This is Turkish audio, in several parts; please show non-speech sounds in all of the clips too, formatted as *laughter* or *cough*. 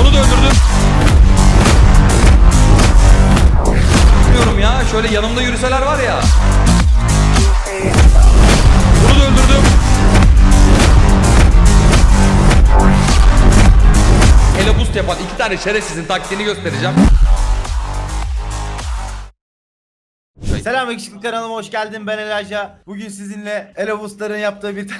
Onu da öldürdüm. Bilmiyorum ya. Şöyle yanımda yürüseler var ya. Bunu da öldürdüm. Hele boost yapan iki tane şerefsizin taktiğini göstereceğim. Selam Ekşiklik kanalıma hoş geldin ben Elaja. Bugün sizinle Elovusların yaptığı bir *laughs*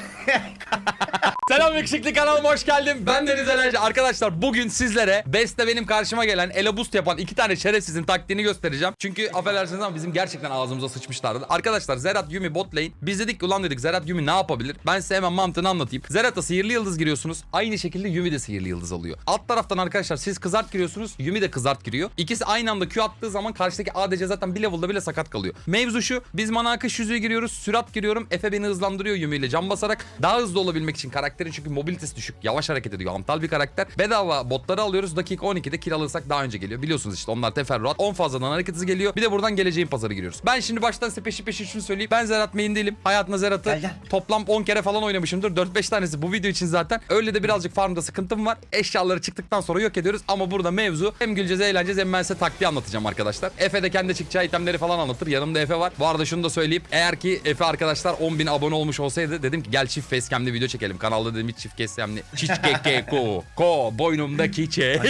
Selam Yakışıklı kanalıma hoş geldin. Ben Deniz Elerci. Arkadaşlar bugün sizlere Beste benim karşıma gelen ele boost yapan iki tane şerefsizin taktiğini göstereceğim. Çünkü affedersiniz ama bizim gerçekten ağzımıza sıçmışlardı. Arkadaşlar Zerat Yumi bot lane. Biz dedik ki ulan dedik Zerat Yumi ne yapabilir? Ben size hemen mantığını anlatayım. Zerat'a sihirli yıldız giriyorsunuz. Aynı şekilde Yumi de sihirli yıldız alıyor. Alt taraftan arkadaşlar siz kızart giriyorsunuz. Yumi de kızart giriyor. İkisi aynı anda Q attığı zaman karşıdaki ADC zaten bir level'da bile sakat kalıyor. Mevzu şu. Biz mana akış yüzüğü giriyoruz. Sürat giriyorum. Efe beni hızlandırıyor Yumi ile can basarak. Daha hızlı olabilmek için karakterin çünkü mobilitesi düşük. Yavaş hareket ediyor. Antal bir karakter. Bedava botları alıyoruz. Dakika 12'de kill alırsak daha önce geliyor. Biliyorsunuz işte onlar teferruat. 10 fazladan hareket hızı geliyor. Bir de buradan geleceğin pazarı giriyoruz. Ben şimdi baştan size peşi peşi şunu söyleyeyim. Ben Zerat main değilim. Hayatımda Zerat'ı Gel, gel. toplam 10 kere falan oynamışımdır. 4-5 tanesi bu video için zaten. Öyle de birazcık farmda sıkıntım var. Eşyaları çıktıktan sonra yok ediyoruz. Ama burada mevzu hem güleceğiz eğleneceğiz hem ben size taktiği anlatacağım arkadaşlar. Efe de kendi çıkacağı itemleri falan anlatır. Yanımda Efe var. Bu arada şunu da söyleyeyim. Eğer ki Efe arkadaşlar 10.000 abone olmuş olsaydı dedim ki gel çift facecam'li video çekelim. Kanalda dedim hiç çift facecam'li. Çiçkeke ko. Ko boynumdaki çe.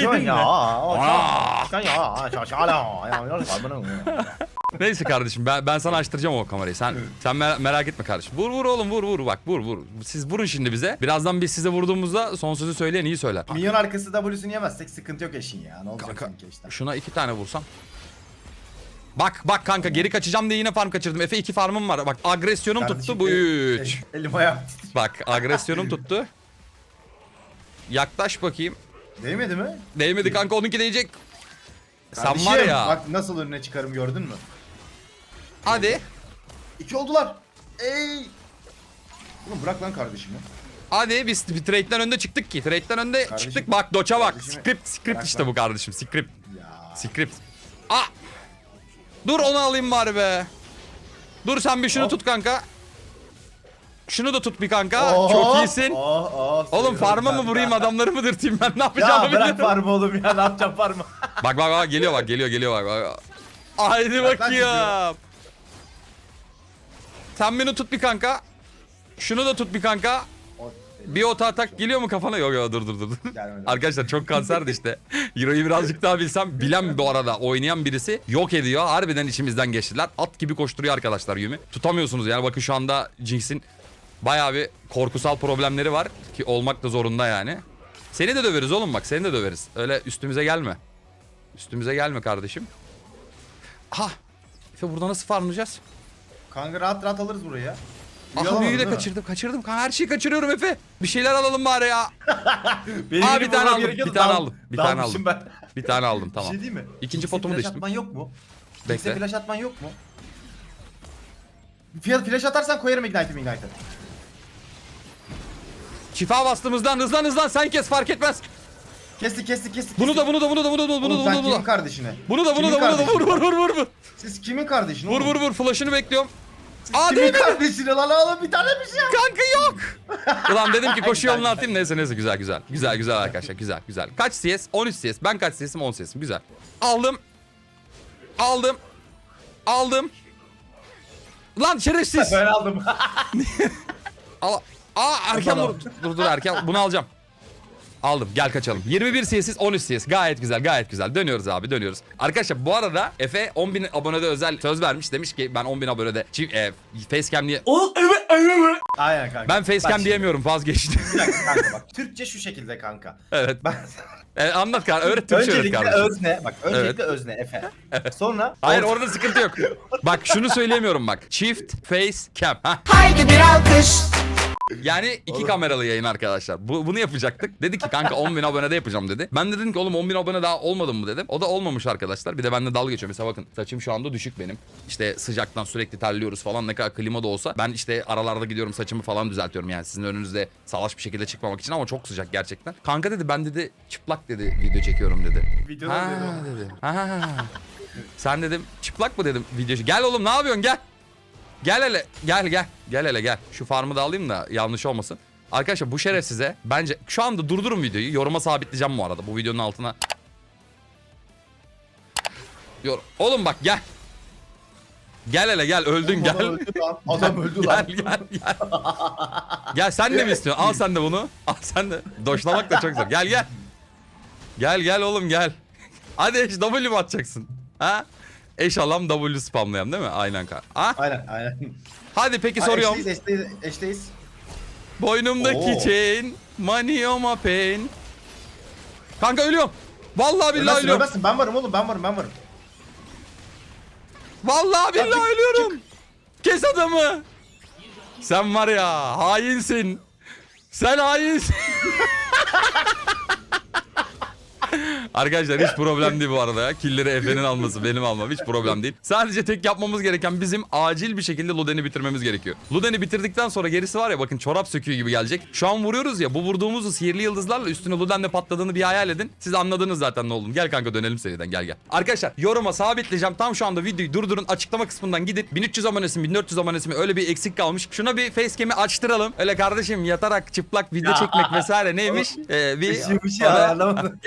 Neyse kardeşim ben ben sana açtıracağım o kamerayı. Sen sen mer- merak etme kardeşim. Vur vur oğlum vur vur bak vur vur. Siz vurun şimdi bize. Birazdan biz size vurduğumuzda son sözü söyleyen iyi söyler. Minyon arkası W'sunu yemezsek sıkıntı yok eşin ya. Ne olacak Kanka sanki işte. şuna iki tane vursam. Bak bak kanka geri kaçacağım diye yine farm kaçırdım. Efe iki farmım var. Bak agresyonum tuttu bu el- üç. el- Elim ayağım. Bak agresyonum tuttu. Yaklaş bakayım. Değmedi mi? Değmedi kanka onunki değecek. Sen Kardeşim, var ya. Bak nasıl önüne çıkarım gördün mü? Hadi. İki oldular. Ey. Oğlum bırak lan kardeşimi. Hadi biz bir trade'den önde çıktık ki. Trade'den önde Kardeşim, çıktık. Bak doça bak. kardeşimi- Script script Bırak işte lan. bu kardeşim. Script. Ya. Script. Aa! Dur onu alayım bari be. Dur sen bir şunu Hop. tut kanka. Şunu da tut bir kanka. Oh, Çok iyisin. oh, oh, Oğlum seviyorum farma mı kanka. vurayım adamları mı dürteyim ben *laughs* ne yapacağımı Ya bırak bilmiyorum. farmı oğlum ya ne yapacağım farmı. *laughs* Bak bak bak geliyor bak geliyor geliyor bak. bak. Haydi Bak lan bakayım. Sen beni tut bir kanka. Şunu da tut bir kanka. Bir ota atak geliyor mu kafana? Yok yok dur dur dur. *laughs* Gelmedi. Arkadaşlar çok kanserdi işte. Euro'yu birazcık daha bilsem bilen bu arada oynayan birisi yok ediyor. Harbiden içimizden geçtiler. At gibi koşturuyor arkadaşlar Yumi. Tutamıyorsunuz yani bakın şu anda Jinx'in bayağı bir korkusal problemleri var. Ki olmak da zorunda yani. Seni de döveriz oğlum bak seni de döveriz. Öyle üstümüze gelme. Üstümüze gelme kardeşim. Aha. Efe burada nasıl farmlayacağız? Kanka rahat rahat alırız burayı ya. Aha büyüyü de kaçırdım kaçırdım. Her şeyi kaçırıyorum Efe. Bir şeyler alalım bari ya. *laughs* Benim Aa, gibi bir tane aldım, gerekiyordu, bir tane dal- aldım, bir tane dalmışım aldım. Ben. Bir tane aldım Bir tamam. şey değil mi? İkinci Kimse potumu flash düştüm. atman yok mu? Bekle. Kimse flash atman yok mu? Fiyat flash atarsan koyarım ignite'imi ignite'ı. Şifa bastığımızdan hızlan hızlan sen kes fark etmez. Kestik kestik kestik. Bunu da bunu da bunu da bunu da bunu da Oğlum sen bunu kimin da. kardeşine? Bunu da bunu Kimin da bunu da vur vur vur vur vur. Siz kimin kardeşine? Vur oğlum? vur vur flash'ını bekliyorum. Aa Kimin değmedi. kardeşine lan oğlum bir tane bir şey yap. Kanka yok. Ulan dedim ki koşu yolunu atayım neyse neyse güzel güzel. Güzel güzel arkadaşlar güzel güzel. Kaç CS? 13 CS. Ben kaç CS'im 10 CS'im güzel. Aldım. Aldım. Aldım. Lan şerefsiz. Ben aldım. Al. Aa erken vur. Dur dur erken. Bunu alacağım. Aldım. Gel kaçalım. 21 CS'iz 13 CS. Gayet güzel gayet güzel. Dönüyoruz abi dönüyoruz. Arkadaşlar bu arada Efe 10.000 abonede özel söz vermiş. Demiş ki ben 10.000 abonede çift e, facecam diye. Aynen kanka. Ben Bak facecam şimdi, diyemiyorum vazgeçtim. Bir dakika kanka bak. Türkçe şu şekilde kanka. evet. Ben E, anlat kar. Öğret Türkçe öğret öncelikle kardeşim. özne. Bak öncelikle özne Efe. Sonra Hayır or- orada sıkıntı yok. Bak şunu söyleyemiyorum bak. Çift face cam. Hah. Haydi bir alkış. Yani iki kameralı yayın arkadaşlar. Bu, bunu yapacaktık. Dedi ki kanka 10 bin abonede yapacağım dedi. Ben de dedim ki oğlum 10 bin abone daha olmadı mı dedim. O da olmamış arkadaşlar. Bir de benimle dalga geçiyor. Mesela bakın saçım şu anda düşük benim. İşte sıcaktan sürekli terliyoruz falan ne kadar klima da olsa. Ben işte aralarda gidiyorum saçımı falan düzeltiyorum. Yani sizin önünüzde salaş bir şekilde çıkmamak için ama çok sıcak gerçekten. Kanka dedi ben dedi çıplak dedi video çekiyorum dedi. Videoda ha dedi dedi. Ha. Sen dedim çıplak mı dedim video. Gel oğlum ne yapıyorsun gel. Gel hele gel gel. Gel hele gel. Şu farmı da alayım da yanlış olmasın. Arkadaşlar bu şerefsize bence şu anda durdurun videoyu. Yoruma sabitleyeceğim bu arada bu videonun altına. Yor Oğlum bak gel. Gel hele gel öldün gel. *laughs* Adam öldü lan. Adam öldü gel, lan. Gel gel gel. gel sen de mi istiyorsun? Al sen de bunu. Al sen de. Doşlamak da çok zor. Gel gel. Gel gel oğlum gel. Hadi eş W mu atacaksın? Ha? Eş alam W spamlayan değil mi? Aynen kanka. Ha? Aynen aynen. Hadi peki Ha, soruyorum. Eşteyiz eşteyiz. eşteyiz. Boynumdaki Oo. chain, money on my pain. Kanka ölüyorum. Vallahi billahi Ölmezsin ölüyorum. ölmezsin. Ben varım oğlum ben varım ben varım. Vallahi billahi çık, ölüyorum. Kes adamı. Sen var ya hainsin. Sen hainsin. *laughs* Arkadaşlar hiç problem değil bu arada ya. Killleri Efe'nin alması benim almam hiç problem değil. Sadece tek yapmamız gereken bizim acil bir şekilde Luden'i bitirmemiz gerekiyor. Luden'i bitirdikten sonra gerisi var ya bakın çorap söküğü gibi gelecek. Şu an vuruyoruz ya bu vurduğumuzu sihirli yıldızlarla üstüne Luden'le patladığını bir hayal edin. Siz anladınız zaten ne olduğunu. Gel kanka dönelim seriden gel gel. Arkadaşlar yoruma sabitleyeceğim. Tam şu anda videoyu durdurun açıklama kısmından gidin. 1300 abonesi mi 1400 abonesi mi öyle bir eksik kalmış. Şuna bir facecam'i açtıralım. Öyle kardeşim yatarak çıplak video Ya. çekmek vesaire neymiş? *laughs* Ee, bir Işıkmış ya Ona- anlamadım.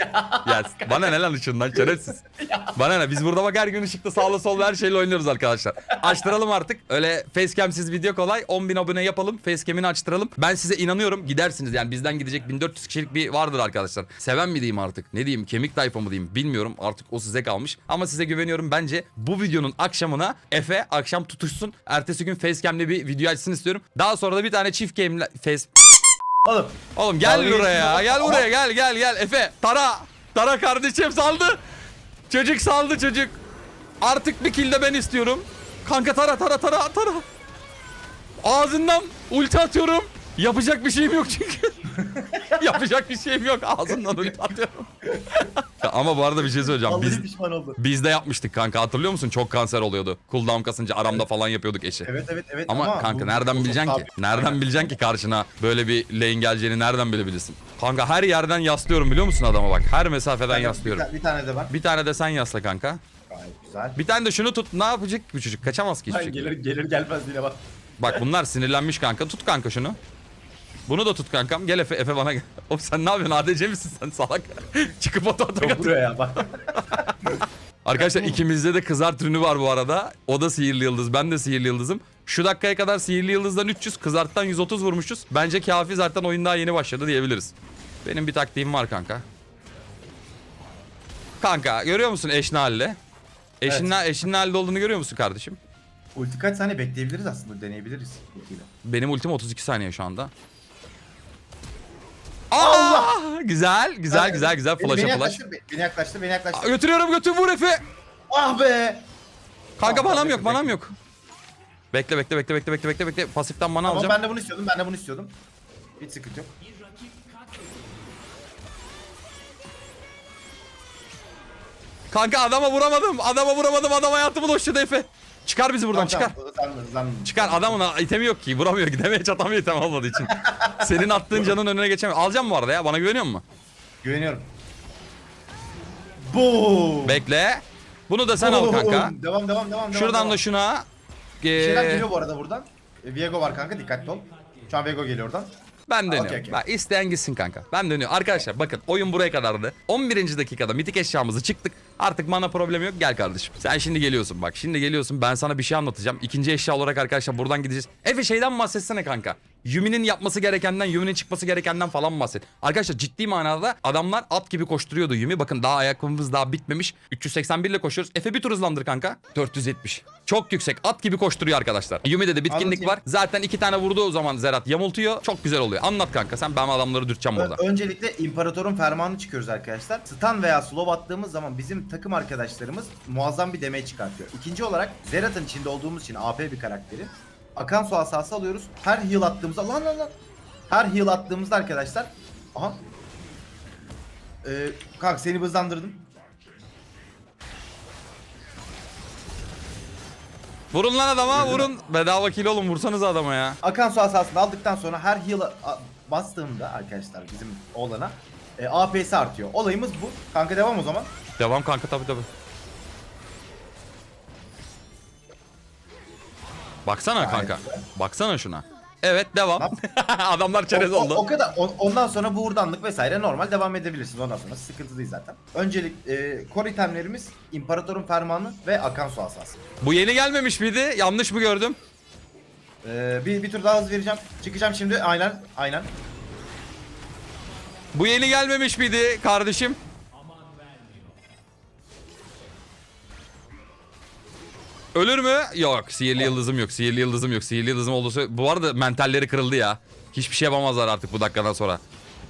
Ya bana ne lan ışığından şerefsiz. *laughs* Bana ne biz burada bak her gün ışıkta sağla solda her şeyle oynuyoruz arkadaşlar. Açtıralım artık. Öyle facecam'siz video kolay. 10.000 abone yapalım. Facecam'ini açtıralım. Ben size inanıyorum gidersiniz yani bizden gidecek 1400 kişilik bir vardır arkadaşlar. Seven mi diyeyim artık ne diyeyim kemik tayfa mı diyeyim bilmiyorum artık o size kalmış. Ama size güveniyorum bence bu videonun akşamına Efe akşam tutuşsun. Ertesi gün facecam'le bir video açsın istiyorum. Daha sonra da bir tane çift game'le face Oğlum. Oğlum gel Dalga buraya ya. geçme. Gel buraya gel gel gel. Efe tara. Tara kardeşim saldı. Çocuk saldı çocuk. Artık bir kill de ben istiyorum. Kanka tara tara tara tara. Ağzından ulti atıyorum. Yapacak bir şeyim yok çünkü. *laughs* Yapacak bir şeyim yok. Ağzından ulti atıyorum. *laughs* Ya Ama bu arada bir şey söyleyeceğim. Vallahi Biz, pişman biz de yapmıştık kanka hatırlıyor musun? Çok kanser oluyordu. Cooldown kasınca aramda falan yapıyorduk eşi. Evet evet evet Ama, kanka bu- nereden bu- bileceksin ki? Abi, Nereden bileceksin ki karşına böyle bir lane geleceğini nereden bilebilirsin? Kanka her yerden yaslıyorum biliyor musun adama bak. Her mesafeden bir yaslıyorum. ta- Bir tane de var. Bir tane de sen yasla kanka. Gayet güzel. Bir tane de şunu tut. Ne yapacak bu çocuk? Kaçamaz ki hiçbir şekilde. gelir gelir gelmez yine bak. Bak bunlar sinirlenmiş kanka. Tut kanka şunu. Bunu da tut kankam. Gel Efe, Efe bana gel. *laughs* Oğlum sen ne yapıyorsun? ADC misin sen salak? *laughs* Çıkıp oto atak Çok at. vuruyor ya bak. *laughs* Arkadaşlar ikimizde de kızart ürünü var bu arada. O da sihirli yıldız. Ben de sihirli yıldızım. Şu dakikaya kadar sihirli yıldızdan 300, kızarttan 130 vurmuşuz. Bence kafi zaten oyun daha yeni başladı diyebiliriz. Benim bir taktiğim var kanka. Kanka görüyor musun eşin halde? Eşin, eşinin halde olduğunu görüyor musun kardeşim? Ulti kaç saniye bekleyebiliriz aslında deneyebiliriz. ultiyle. Benim ultim 32 saniye şu anda. Allah! Güzel, güzel, güzel, güzel. Beni- Flash'a beni flash. yaklaştır, Beni yaklaştır, beni yaklaştır. Götürüyorum götür vur Efe. Ah be! Kanka Tamam, manam bekle, yok, manam yok. Bekle bekle bekle bekle bekle bekle bekle. Pasiften mana Ama alacağım. ben de bunu istiyordum, ben de bunu istiyordum. Hiç sıkıntı yok. Kanka adama vuramadım. Adama vuramadım. Adam hayatımı doşladı Efe. Çıkar bizi buradan çıkar. Hızlandı, hızlandı. Çıkar adamın itemi yok ki. Vuramıyor *laughs* gidemeye çatamıyor item olmadığı için. *laughs* Senin attığın canın önüne geçemiyor. Alacağım bu arada ya. Bana güveniyor musun? Güveniyorum. Boom! Bekle. Bunu da sen al kanka. Boom! Devam, devam, devam. Şuradan devam. da şuna. Bir şeyler Ee, geliyor bu arada buradan. E, Viego var kanka, dikkatli ol. Şu an Viego geliyor oradan. Ben dönüyorum. okey, okey. Bak isteyen gitsin kanka. Ben dönüyorum. Arkadaşlar bakın oyun buraya kadardı. 11. dakikada mitik eşyamızı çıktık. Artık mana problemi yok. Gel kardeşim. Sen şimdi geliyorsun bak. Şimdi geliyorsun. Ben sana bir şey anlatacağım. İkinci eşya olarak arkadaşlar buradan gideceğiz. Efe şeyden bahsetsene kanka. Yumi'nin yapması gerekenden, Yumi'nin çıkması gerekenden falan bahset. Arkadaşlar ciddi manada adamlar at gibi koşturuyordu Yumi. Bakın daha ayakkabımız daha bitmemiş. 381 ile koşuyoruz. Efe bir tur hızlandır kanka. 470. Çok yüksek. At gibi koşturuyor arkadaşlar. Yumi'de de bitkinlik Anlatayım. var. Zaten iki tane vurduğu zaman Zerat yamultuyor. Çok güzel oluyor. Anlat kanka sen ben adamları dürteceğim burada. Ö- Öncelikle İmparator'un fermanı çıkıyoruz arkadaşlar. Stun veya slow attığımız zaman bizim takım arkadaşlarımız muazzam bir demeye çıkartıyor. İkinci olarak Zerat'ın içinde olduğumuz için AP bir karakteri. Akan su asası alıyoruz. Her heal attığımızda lan lan lan. Her heal attığımızda arkadaşlar. Aha. Ee, kanka seni hızlandırdım. Vurun lan adama vurun. Bedava kill olun vursanız adama ya. Akan su asasını aldıktan sonra her heal bastığımda arkadaşlar bizim olana e, AP'si artıyor. Olayımız bu. Kanka devam o zaman. Devam kanka tabi tabi. Baksana Gayet kanka. Baksana şuna. Evet devam. *laughs* Adamlar çerez O- oldu. O, kadar. O- ondan sonra buğurdanlık vesaire normal devam edebilirsiniz. Ondan sonra sıkıntı değil zaten. Öncelik e, core itemlerimiz İmparatorun Fermanı ve Akan Su Asası. Bu yeni gelmemiş miydi? Yanlış mı gördüm? E, bir, bir tur daha hız vereceğim. Çıkacağım şimdi. Aynen. Aynen. Bu yeni gelmemiş miydi kardeşim? Ölür mü? Yok. Sihirli yıldızım yok. Sihirli yıldızım yok. Sihirli yıldızım olursa... Bu arada mentalleri kırıldı ya. Hiçbir şey yapamazlar artık bu dakikadan sonra.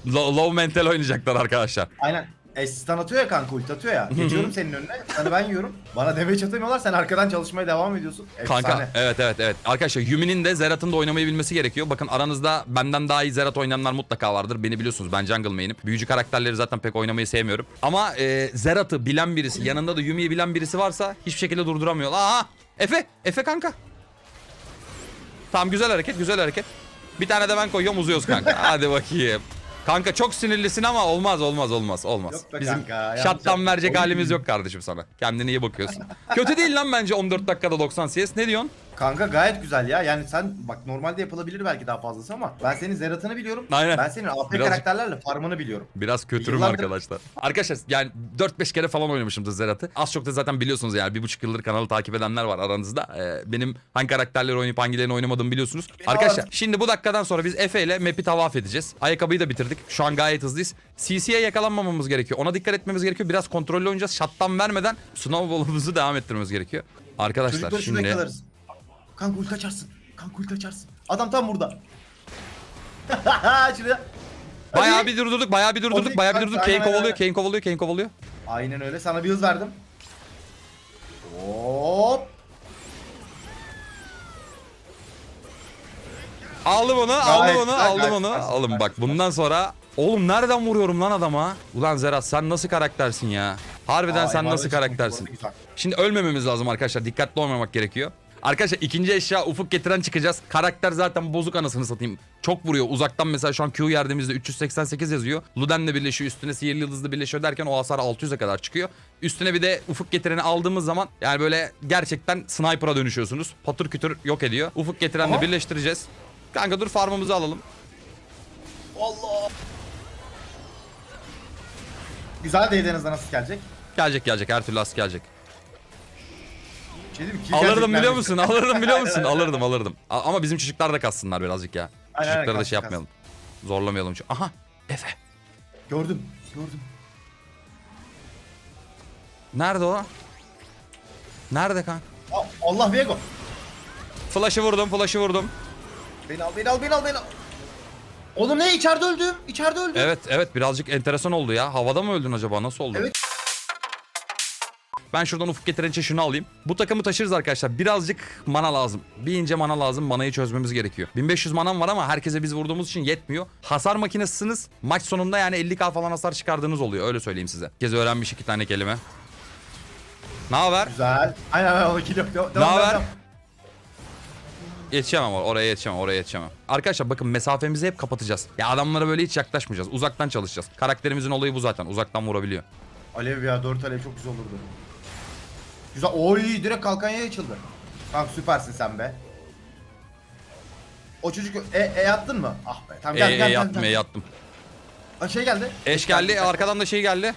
Low, low mental oynayacaklar arkadaşlar. Aynen. Stun atıyor ya kanka ulti atıyor ya. Geçiyorum senin önüne. Sana ben yiyorum. Bana damage atamıyorlar. Sen arkadan çalışmaya devam ediyorsun. Efsane. Kanka evet evet evet. Arkadaşlar Yumi'nin de Zerat'ın da oynamayı bilmesi gerekiyor. Bakın aranızda benden daha iyi Zerat oynayanlar mutlaka vardır. Beni biliyorsunuz ben jungle main'im. Büyücü karakterleri zaten pek oynamayı sevmiyorum. Ama e, Zerat'ı bilen birisi yanında da Yumi'yi bilen birisi varsa hiçbir şekilde durduramıyor. Aha Efe Efe kanka. Tamam güzel hareket güzel hareket. Bir tane de ben koyuyorum uzuyoruz kanka. *laughs* Hadi bakayım. Kanka çok sinirlisin ama olmaz olmaz olmaz olmaz. Yok be Bizim kanka, shutdown yaptım. verecek halimiz yok kardeşim sana. Kendine iyi bakıyorsun. Kötü değil lan bence 14 dakikada 90 CS. Ne diyorsun? Kanka gayet güzel ya. Yani sen bak normalde yapılabilir belki daha fazlası ama ben senin Zerat'ını biliyorum. Aynen. Ben senin AP Birazcık- karakterlerle farmını biliyorum. Biraz kötürüm Yıllardır- arkadaşlar. Arkadaşlar yani 4-5 kere falan oynamışımdır Zerat'ı. Az çok da zaten biliyorsunuz yani. Bir buçuk yıldır kanalı takip edenler var aranızda. Ee, benim hangi karakterleri oynayıp hangilerini oynamadığımı biliyorsunuz. Arkadaşlar şimdi bu dakikadan sonra biz Efe ile map'i tavaf edeceğiz. Ayakkabıyı da bitirdik. Şu an gayet hızlıyız. CC'ye yakalanmamamız gerekiyor. Ona dikkat etmemiz gerekiyor. Biraz kontrollü oynayacağız. Shutdown vermeden snowball'umuzu devam ettirmemiz gerekiyor. Arkadaşlar Çocukları şurada şimdi... yakalarız. Kanka ulti açarsın. Kanka ulti açarsın. Adam tam burada. *laughs* Şuraya. Bayağı bir durdurduk, bayağı bir durdurduk, Hadi, bayağı bir hadi, durdurduk. aynen, Kane kovalıyor, aynen. Kane kovalıyor, Kane kovalıyor. Aynen öyle. Sana bir hız verdim. Hop. Aldım onu, aldım Gayet onu, güzel, aldım gayet onu. güzel, gayet bak güzel. bundan sonra oğlum nereden vuruyorum lan adama? Ulan Zerat sen nasıl karaktersin ya? Harbiden Aa, sen nasıl karaktersin? güzel. Şimdi ölmememiz lazım arkadaşlar. Dikkatli olmamak gerekiyor. Arkadaşlar ikinci eşya ufuk getiren çıkacağız. Karakter zaten bozuk anasını satayım. Çok vuruyor. Uzaktan mesela şu an Q yerdiğimizde 388 yazıyor. Luden'le birleşiyor. Üstüne sihirli yıldızla birleşiyor derken o hasar 600'e kadar çıkıyor. Üstüne bir de ufuk getireni aldığımız zaman yani böyle gerçekten sniper'a dönüşüyorsunuz. Patır kütür yok ediyor. Ufuk getirenle Aha. birleştireceğiz. Kanka dur farmımızı alalım. Allah. Güzel de elinizden nasıl gelecek? Gelecek gelecek her türlü as gelecek. Şey diyeyim? Kill Alırdım gelecek biliyor musun? Alırdım biliyor musun? *laughs* Alırdım alırdım. A- Ama bizim çocuklar da kassınlar birazcık ya. Aynen, aynen, Çocukları da şey kassın, yapmayalım. Zorlamayalım. çünkü. Aha Efe. Gördüm. Gördüm. Nerede o? Nerede kan? Aa, Allah Viego. Flash'ı vurdum, flash'ı vurdum. Beni al, beni al, beni al, beni al. Oğlum ne? İçeride öldüm. İçeride öldüm. Evet, evet birazcık enteresan oldu ya. Havada mı öldün acaba? Nasıl oldu? Evet. Ben şuradan ufuk getiren için şunu alayım. Bu takımı taşırız arkadaşlar. Birazcık mana lazım. Bir ince mana lazım. Manayı çözmemiz gerekiyor. 1500 manam var ama herkese biz vurduğumuz için yetmiyor. Hasar makinesiniz. Maç sonunda yani 50k falan hasar çıkardığınız oluyor. Öyle söyleyeyim size. Kez öğrenmiş iki tane kelime. Ne haber? Güzel. Aynen aynen onu kill yok. Devam, Ne devam, haber? devam. Yetişemem or- oraya yetişemem oraya yetişemem. Arkadaşlar bakın mesafemizi hep kapatacağız. Ya adamlara böyle hiç yaklaşmayacağız. Uzaktan çalışacağız. Karakterimizin olayı bu zaten. Uzaktan vurabiliyor. Alev ya 4 alev çok güzel olurdu. Güzel. Oy direkt kalkanya açıldı. Kanka süpersin sen be. O çocuk e, e attın mı? Ah be. Tamam E, gel e, gel gel. yattım gel. e, yattım. Aa, şey geldi. Eş geldi arkadan da şey geldi.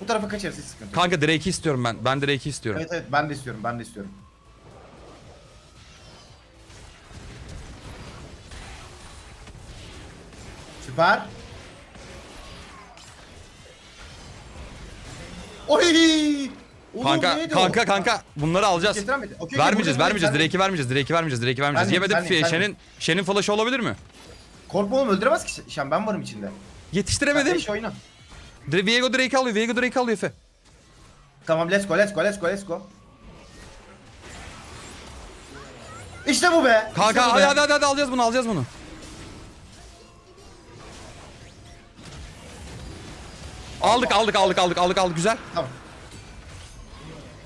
Bu tarafa kaçarız hiç sıkıntı. yok. Kanka Drake'i istiyorum ben. Ben Drake'i istiyorum. Evet evet ben de istiyorum ben de istiyorum. Süper. Oy! Oğlum Kanka neydi kanka o? kanka bunları alacağız. Getiremedi. Okey, okey, vermeyeceğiz vermeyeceğiz. burada, Drake'i vermeyeceğiz. Drake'i vermeyeceğiz. Drake'i vermeyeceğiz. Ben- Yemedim. ben- Shen'in Shen'in flash'ı olabilir mi? Korkma oğlum öldüremez ki Şen ben varım içinde. Yetiştiremedim. Eş oyna. Dra- Viego Drake alıyor. Viego Drake alıyor Efe. Tamam let's go let's go let's go let's go. İşte bu be. Kanka işte bu hadi be. hadi hadi, hadi alacağız bunu alacağız bunu. Aldık aldık aldık aldık aldık aldık güzel. Tamam.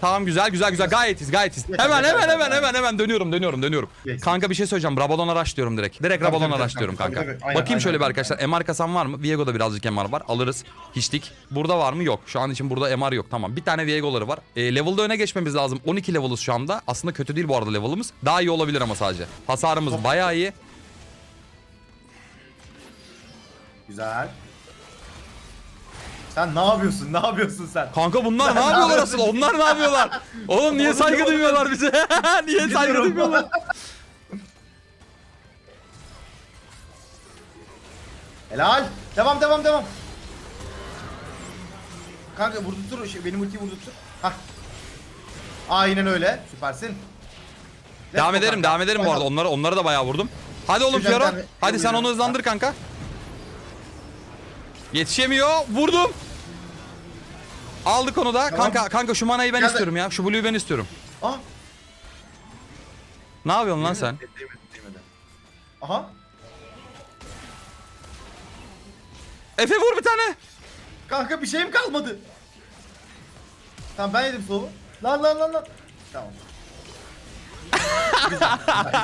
Tamam güzel güzel güzel gayetiz gayetiz. Hemen hemen hemen hemen hemen dönüyorum dönüyorum dönüyorum. Kanka bir şey söyleyeceğim. Rabalon araç diyorum direkt. Direkt Tabii, Rabalon araç diyorum kanka. Bakayım şöyle bir arkadaşlar. MR kasan var mı? Viego'da birazcık MR var. Alırız. Hiçlik. Burada var mı? Yok. Şu an için burada MR yok. Tamam. Bir tane Viego'ları var. E, level'da öne geçmemiz lazım. 12 level'ız şu anda. Aslında kötü değil bu arada level'ımız. Daha iyi olabilir ama sadece. Hasarımız bayağı iyi. Güzel. Sen ne yapıyorsun? Ne yapıyorsun sen? Kanka bunlar ne yapıyorlar asıl? Onlar ne yapıyorlar? *laughs* Oğlum niye saygı duymuyorlar bize? *laughs* niye saygı duymuyorlar? Helal. Devam devam devam. Kanka vurdurtur. Şey, benim ultiyi vurdurtur. Hah. Aynen öyle. Süpersin. Devam ederim, devam ederim bu arada. Bakalım. Onları onları da bayağı vurdum. Hadi oğlum Fiora. Hadi sen onu hızlandır kanka. Yetişemiyor. Vurdum. Aldık onu da. Tamam. Kanka kanka şu manayı ben Geldi. istiyorum ya. Şu blue'yu ben istiyorum. Ah. Ne yapıyorsun lan sen? Değmedi, değmedi. Aha. Efe vur bir tane. Kanka bir şeyim kalmadı. Tamam ben yedim solu. Lan lan lan lan. Tamam.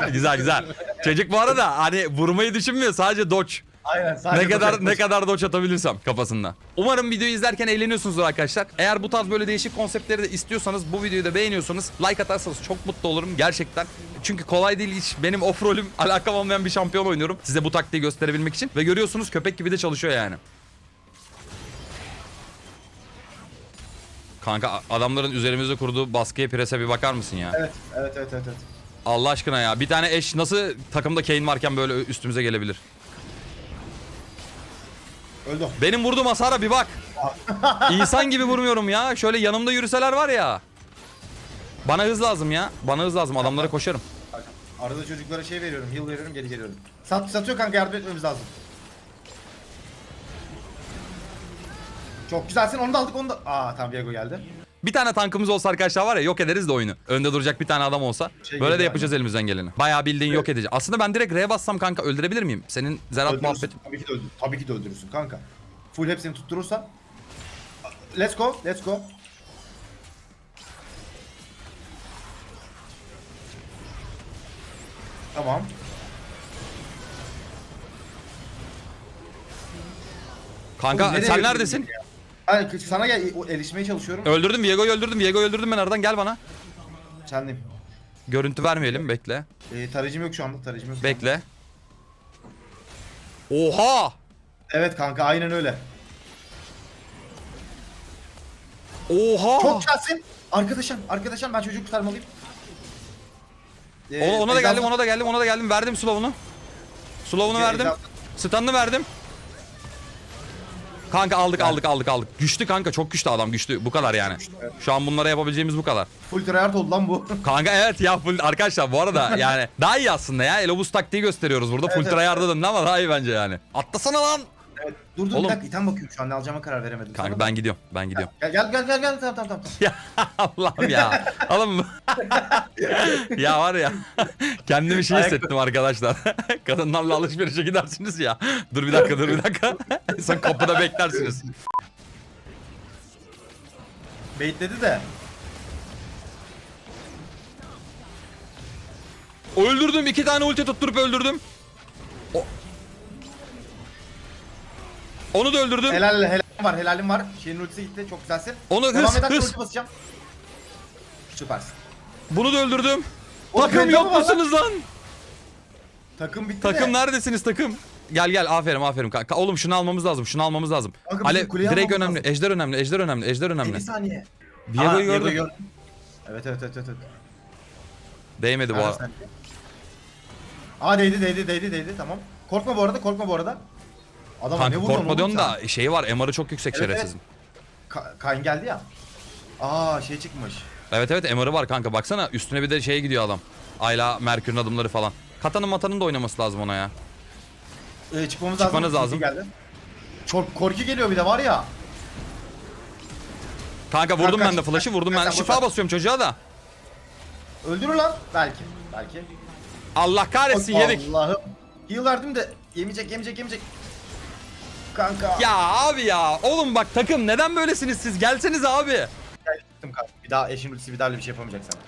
*laughs* güzel güzel. Çocuk bu arada hani vurmayı düşünmüyor. Sadece dodge. Aynen. Ne kadar ne kadar dodge atabilirsem kafasında. Umarım videoyu izlerken eğleniyorsunuzdur arkadaşlar. Eğer bu tarz böyle değişik konseptleri de istiyorsanız bu videoyu da beğeniyorsanız like atarsanız çok mutlu olurum gerçekten. Çünkü kolay değil hiç. Benim off rolüm *laughs* alakam olmayan bir şampiyon oynuyorum. Size bu taktiği gösterebilmek için. Ve görüyorsunuz köpek gibi de çalışıyor yani. Kanka adamların üzerimizde kurduğu baskıya prese bir bakar mısın ya? Evet, evet, evet, evet. evet. Allah aşkına ya. Bir tane eş nasıl takımda Kane varken böyle üstümüze gelebilir? Öldü. o. Benim vurduğum hasara bir bak. *laughs* İnsan gibi vurmuyorum ya. Şöyle yanımda yürüseler var ya. Bana hız lazım ya. Bana hız lazım. Adamlara koşarım. Arada çocuklara şey veriyorum, heal veriyorum, geri geliyorum. Sat, satıyor kanka yardım etmemiz lazım. Çok güzelsin, onu da aldık, onu da... Aa tamam Diego geldi. Bir tane tankımız olsa arkadaşlar var ya yok ederiz de oyunu. Önde duracak bir tane adam olsa. Şey Böyle de yapacağız elimizden geleni. Bayağı bildiğin yok edeceğiz. Aslında ben direkt R'ye bassam kanka öldürebilir miyim? Senin Zerat Öldürürsün, muhabbet. tabii ki de öldür, tabii ki de öldürürsün kanka. Full hepsini tutturursan. Let's go, let's go. Tamam. Kanka Oğlum, sen neredesin? ya? Hayır, sana gel, o- erişmeye çalışıyorum. Öldürdüm Viego'yu öldürdüm. Viego'yu öldürdüm ben aradan gel bana. Sendim. Görüntü vermeyelim bekle. Ee, tarayıcım yok şu anda, tarayıcım yok. Bekle. Oha! Evet kanka, aynen öyle. Oha! Çok güzelsin. Arkadaşım, arkadaşım ben çocuğu kurtarmalıyım. Ee, Ona, ona da Ejder- geldim, ona da geldim, ona da geldim. Verdim slow'unu. Slow'unu verdim. Stun'ını verdim. Kanka aldık, aldık, aldık, aldık. Güçlü kanka, çok güçlü adam, güçlü. Bu kadar yani. Şu an bunlara yapabileceğimiz bu kadar. Full tryhard oldu lan bu. *laughs* Kanka evet ya full arkadaşlar bu arada *laughs* yani daha iyi aslında ya. Elobus taktiği gösteriyoruz burada. Full döndü ama daha iyi bence yani. Atlasana lan. Dur dur Oğlum. bir dakika item bakıyorum şu an ne alacağıma karar veremedim. Kanka Sana ben gidiyorum, ben gidiyorum. Gel gel gel gel gel tamam tamam tamam. Ya Allah'ım ya. *laughs* Oğlum *laughs* ya var ya kendimi şey hissettim arkadaşlar. *laughs* Kadınlarla alışverişe gidersiniz ya. Dur bir dakika dur bir dakika. Sen kapıda beklersiniz. Baitledi de. Öldürdüm iki tane ulti tutturup öldürdüm. O- Onu da öldürdüm. Helal helalim var helalim var. Şeyin ultisi gitti çok güzelsin. Onu Devam hız, edersen hız. ulti basacağım. Süpersin. Bunu da öldürdüm. Oğlum, takım bende yok mi var lan? musunuz lan? Takım bitti Takım de. neredesiniz takım? Gel gel aferin aferin kanka. Oğlum şunu almamız lazım. Şunu almamız lazım. Kanka, bizim Ale kuleyi direkt almamız önemli. Ejder önemli. Ejder önemli. Ejder önemli. 50 saniye. Viego'yu Aa, gördüm. gördüm. Evet evet evet evet. evet. Değmedi bu Nerede arada. sende? Aa değdi değdi değdi değdi tamam. Korkma bu arada korkma bu arada. Adama ne Kanka vurdun korkma diyorsun da şeyi var MR'ı çok yüksek Evet, şerefsizin. Ka- Kayn geldi ya. Aa şey çıkmış. Evet evet MR'ı var kanka baksana üstüne bir de şeye gidiyor adam. Ayla Merkür'ün adımları falan. Katanın matanın da oynaması lazım ona ya. Ee, çıkmamız Çıkmanız lazım. lazım. Geldi. Çok korku geliyor bir de var ya. Kanka vurdum Kanka, ben de flash'ı vurdum ben. Şifa boşver. basıyorum çocuğa da. Öldürür lan. Belki. Belki. Allah kahretsin yedik. Allah'ım. Heal verdim de yemeyecek yemeyecek yemeyecek. Kanka. Ya abi ya. Oğlum bak takım neden böylesiniz siz? Gelseniz abi. Gel, gittim kanka. Bir daha eşin ultisi bir daha öyle bir şey yapamayacak sana.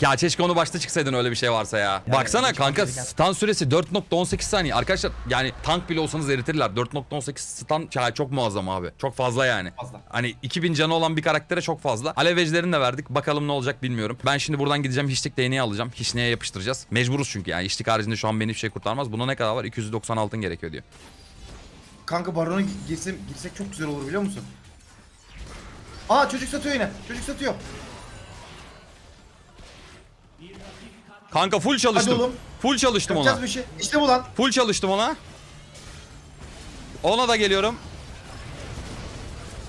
Ya keşke onu başta çıksaydın öyle bir şey varsa ya. Baksana hiç kanka stun süresi 4.18 saniye. Arkadaşlar yani tank bile olsanız eritirler. 4.18 stun ya çok muazzam abi. Çok fazla yani. Fazla. Hani 2000 canı olan bir karaktere çok fazla. Alevecilerini de verdik. Bakalım ne olacak bilmiyorum. Ben şimdi buradan gideceğim hiçlik değneği alacağım. Hiçliğe yapıştıracağız. Mecburuz çünkü yani hiçlik haricinde şu an beni hiçbir şey kurtarmaz. Buna ne kadar var? 290 altın gerekiyor diyor. Kanka barona girsem, girsek çok güzel olur biliyor musun? Aa çocuk satıyor yine. Çocuk satıyor. Kanka full çalıştım. Hadi oğlum. Full çalıştım ona. Yapacağız bir şey. İşte bu lan. Full çalıştım ona. Ona da geliyorum.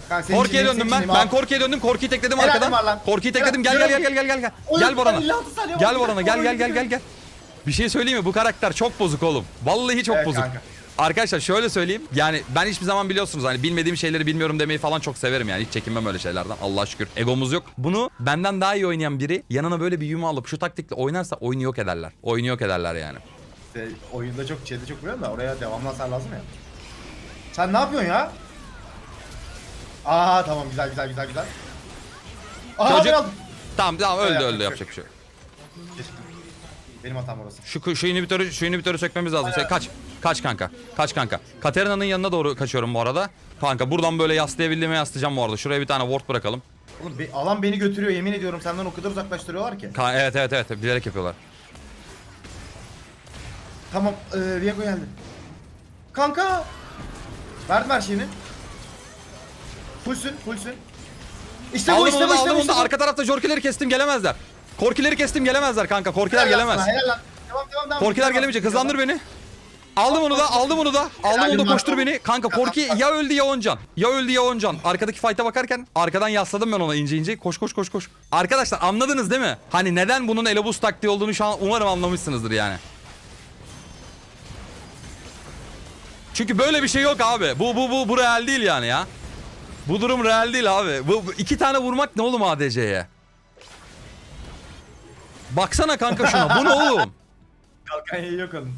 Kanka, senin Korki'ye için- döndüm senin ben. için Ben. Korki'ye döndüm. Korki'yi tekledim Helal arkadan. lan. Korki'yi tekledim. Gel Helal. gel gel gel gel gel. Oyun Gel Boran'a. 56 saniye var. Gel Boran'a gel gel gel gel gel. Bir şey söyleyeyim mi? Bu karakter çok bozuk oğlum. Vallahi çok Evet bozuk. kanka. Arkadaşlar şöyle söyleyeyim. Yani ben hiçbir zaman biliyorsunuz hani bilmediğim şeyleri bilmiyorum demeyi falan çok severim yani. Hiç çekinmem öyle şeylerden. Allah şükür. Egomuz yok. Bunu benden daha iyi oynayan biri yanına böyle bir yuma alıp şu taktikle oynarsa oyunu yok ederler. Oyunu yok ederler yani. İşte oyunda çok şeyde çok biliyorum da oraya devamlı hasar lazım ya. Sen ne yapıyorsun ya? Aa tamam güzel güzel güzel güzel. Aa Çocuk- aldım. Tamam tamam öldü öldü yapacak bir şey yok. Benim hatam orası. Şu, şu inhibitörü, şu inhibitörü sökmemiz lazım. Sen kaç. Kaç kanka. Kaç kanka. Katerina'nın yanına doğru kaçıyorum bu arada. Kanka buradan böyle yaslayabildiğime yaslayacağım bu arada. Şuraya bir tane ward bırakalım. Oğlum be- alan beni götürüyor yemin ediyorum senden o kadar uzaklaştırıyorlar ki. Ka- evet evet evet bilerek yapıyorlar. Tamam ee, Viego geldi. Kanka. Verdim her şeyini. Fullsün fullsün. İşte bu aldım işte onu bu da işte aldım bu onu da. işte bu. Arka tarafta Jorkileri kestim gelemezler. Korkileri kestim gelemezler kanka. Korkiler Helal gelemez. Helal lan. Devam devam devam. Korkiler Devam, gelemeyecek. devam. Hızlandır beni. Aldım onu da, aldım onu da. Aldım onu da koştur beni. Kanka Korki ya öldü ya Oncan. Ya öldü ya Oncan. Arkadaki fight'a bakarken arkadan yasladım ben ona ince ince. Koş koş koş koş. Arkadaşlar anladınız değil mi? Hani neden bunun elobus taktiği olduğunu şu an umarım anlamışsınızdır yani. Çünkü böyle bir şey yok abi. Bu bu bu bu real değil yani ya. Bu durum real değil abi. Bu, bu iki tane vurmak ne oğlum ADC'ye? Baksana kanka şuna. Bu ne oğlum? Kalkan yayı yok onun.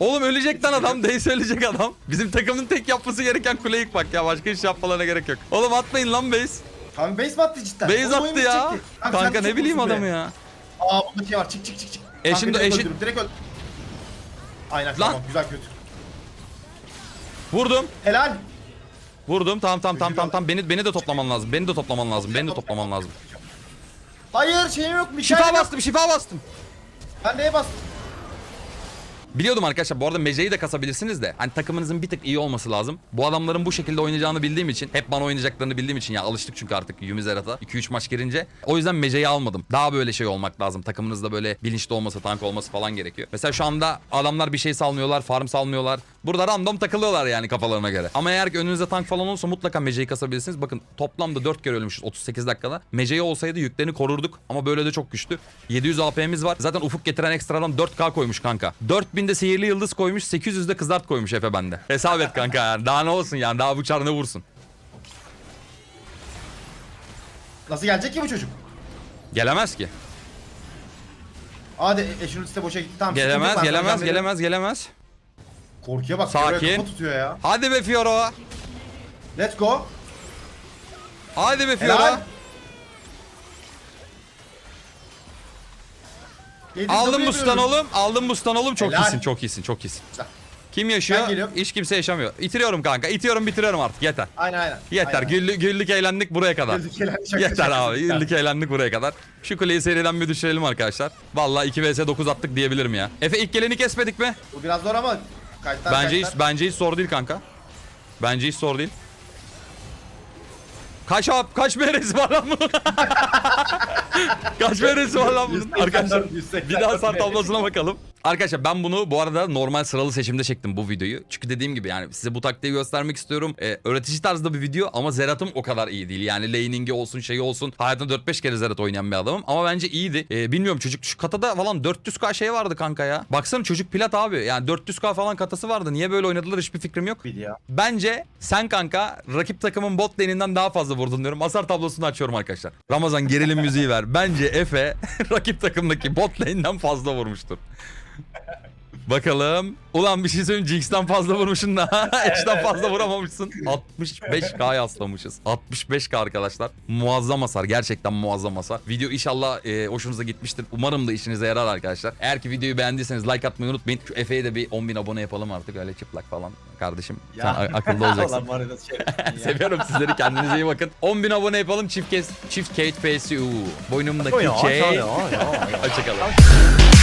Oğlum ölecek lan adam. Days ölecek adam. Bizim takımın tek yapması gereken kule yıkmak ya. Başka iş yapmalarına gerek yok. Oğlum atmayın lan base. Kanka base mi attı cidden? Base Oğlum, oyun attı ya. bitecekti. sen Kanka çok ne bileyim vursun be. adamı ya. Aa bunda şey var çık çık çık çık. Eşin Kanka, de- direkt eşin- öldürürüm, direkt öl. Aynen Lan. tamam güzel kötü. Vurdum. Helal. Vurdum. Tamam tamam tamam tamam. tamam. Beni beni de toplaman lazım. Beni de toplaman lazım. Beni de toplaman lazım. Hayır şeyim yok şey Şifa yok. bastım. Şifa bastım. Ben neye bastım? Biliyordum arkadaşlar bu arada Mece'yi de kasabilirsiniz de hani takımınızın bir tık iyi olması lazım. Bu adamların bu şekilde oynayacağını bildiğim için hep bana oynayacaklarını bildiğim için ya alıştık çünkü artık Yumi Zerat'a 2-3 maç girince. O yüzden Mece'yi almadım. Daha böyle şey olmak lazım. Takımınızda böyle bilinçli olması, tank olması falan gerekiyor. Mesela şu anda adamlar bir şey salmıyorlar, farm salmıyorlar. Burada random takılıyorlar yani kafalarına göre. Ama eğer ki önünüzde tank falan olursa mutlaka Mece'yi kasabilirsiniz. Bakın toplamda 4 kere ölmüşüz 38 dakikada. Mece'yi olsaydı yüklerini korurduk ama böyle de çok güçlü. 700 AP'miz var. Zaten ufuk getiren ekstradan 4K koymuş kanka. 4000'de sihirli yıldız koymuş, 800'de kızart koymuş Efe bende. Hesap et kanka yani. Daha ne olsun yani. Daha bu çar ne vursun. Nasıl gelecek ki bu çocuk? Gelemez ki. Hadi eşin ultisi de boşa gitti. Tamam. sıkıntı Gelemez, yok, ben gelemez, gelemez, gelemez. Korkuya bak. Sakin. Sakin. Kafa tutuyor ya. Hadi be Fiora. Let's go. Hadi be Helal. Fiora. Yedi, Aldım double bu stan yapıyorum. oğlum. Aldım bu stan oğlum. Çok Helal. iyisin, çok iyisin, çok iyisin. Güzel. Kim yaşıyor? Geliyorum. Hiç kimse yaşamıyor. İtiriyorum kanka. İtiyorum bitiriyorum artık. Yeter. Aynen aynen. Yeter. Aynen. Güllük, güllük eğlendik buraya kadar. Güldük, eğlendik, şaka, Yeter şaka, abi. Güllük eğlendik buraya kadar. Şu kuleyi seriden bir düşürelim arkadaşlar. Vallahi 2 vs 9 attık diyebilirim ya. Efe ilk geleni kesmedik mi? Bu biraz zor ama kayıtlar Bence hiç, kayıtlar. bence hiç zor değil kanka. Bence hiç zor değil. Kaç ap kaç meresi var lan *laughs* bunun? *laughs* kaç meresi var lan bunun? 184, Arkadaşlar 184 bir daha sar tablosuna bakalım. Arkadaşlar ben bunu bu arada normal sıralı seçimde çektim bu videoyu. Çünkü dediğim gibi yani size bu taktiği göstermek istiyorum. Ee, öğretici tarzda bir video ama Zerat'ım o kadar iyi değil. Yani laning'i olsun şeyi olsun. Hayatımda 4-5 kere Zerat oynayan bir adamım. Ama bence iyiydi. Ee, bilmiyorum çocuk şu katada falan 400k şey vardı kanka ya. Baksana çocuk plat abi. Yani 400k falan katası vardı. Niye böyle oynadılar hiçbir fikrim yok. Bence sen kanka rakip takımın bot lane'inden daha fazla vurdun diyorum. Hasar tablosunu açıyorum arkadaşlar. Ramazan gerilim müziği ver. Bence Efe *laughs* rakip takımdaki bot lane'inden fazla vurmuştur. *laughs* Bakalım. Ulan bir şey söyleyeyim Jinx'ten fazla vurmuşsun da *laughs* Edge'den fazla vuramamışsın. 65k yaslamışız. 65k arkadaşlar. Muazzam hasar. Gerçekten muazzam hasar. Video inşallah e, hoşunuza gitmiştir. Umarım da işinize yarar arkadaşlar. Eğer ki videoyu beğendiyseniz like atmayı unutmayın. Şu Efe'ye de bir 10.000 abone yapalım artık. Öyle çıplak falan. Kardeşim sen a- akıllı olacaksın. Ya şey. *laughs* Seviyorum sizleri kendinize iyi bakın. 10.000 abone yapalım çift kez çift Kate Face. Boynumdaki ya, ya, ya, ya. Hoşçakalın.